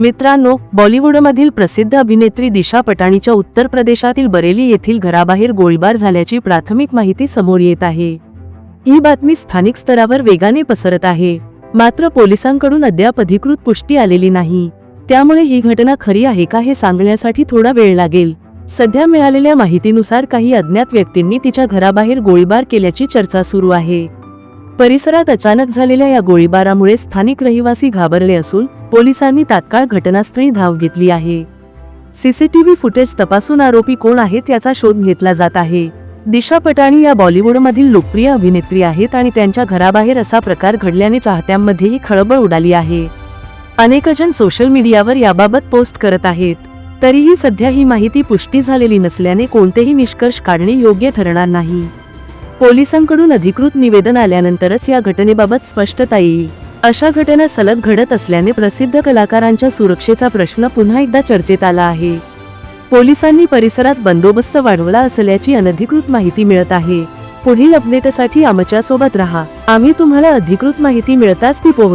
मित्रांनो बॉलिवूडमधील प्रसिद्ध अभिनेत्री दिशा पटाणीच्या उत्तर प्रदेशातील बरेली येथील घराबाहेर गोळीबार झाल्याची प्राथमिक माहिती समोर येत आहे. ही बातमी स्थानिक स्तरावर वेगाने पसरत आहे. मात्र पोलिसांकडून अद्याप अधिकृत पुष्टी आलेली नाही. त्यामुळे ही घटना खरी आहे का हे सांगण्यासाठी थोडा वेळ लागेल. सध्या मिळालेल्या माहितीनुसार काही अज्ञात व्यक्तींनी तिच्या घराबाहेर गोळीबार केल्याची चर्चा सुरू आहे. परिसरात अचानक झालेल्या या गोळीबारामुळे स्थानिक रहिवासी घाबरले असून पोलिसांनी तात्काळ घटनास्थळी धाव घेतली आहे. सीसीटीव्ही फुटेज तपासून आरोपी कोण आहेत याचा शोध घेतला जात आहे. दिशा पटाणी या बॉलिवूडमधील लोकप्रिय अभिनेत्री आहेत आणि त्यांच्या घराबाहेर असा प्रकार घडल्याने चाहत्यांमध्येही खळबळ उडाली आहे. अनेकजण सोशल मीडियावर याबाबत पोस्ट करत आहेत. तरीही सध्या ही माहिती पुष्टी झालेली नसल्याने कोणतेही निष्कर्ष काढणे योग्य ठरणार नाही. पोलिसांकडून अधिकृत निवेदन आल्यानंतरच या घटनेबाबत स्पष्टता येईल. अशा घटना सलग घडत असल्याने प्रसिद्ध कलाकारांच्या सुरक्षेचा प्रश्न पुन्हा एकदा चर्चेत आला आहे. पोलिसांनी परिसरात बंदोबस्त वाढवला असल्याची अनधिकृत माहिती मिळत आहे. पुढील अपडेटसाठी आमच्यासोबत राहा. आम्ही तुम्हाला अधिकृत माहिती मिळताच ती पोहोच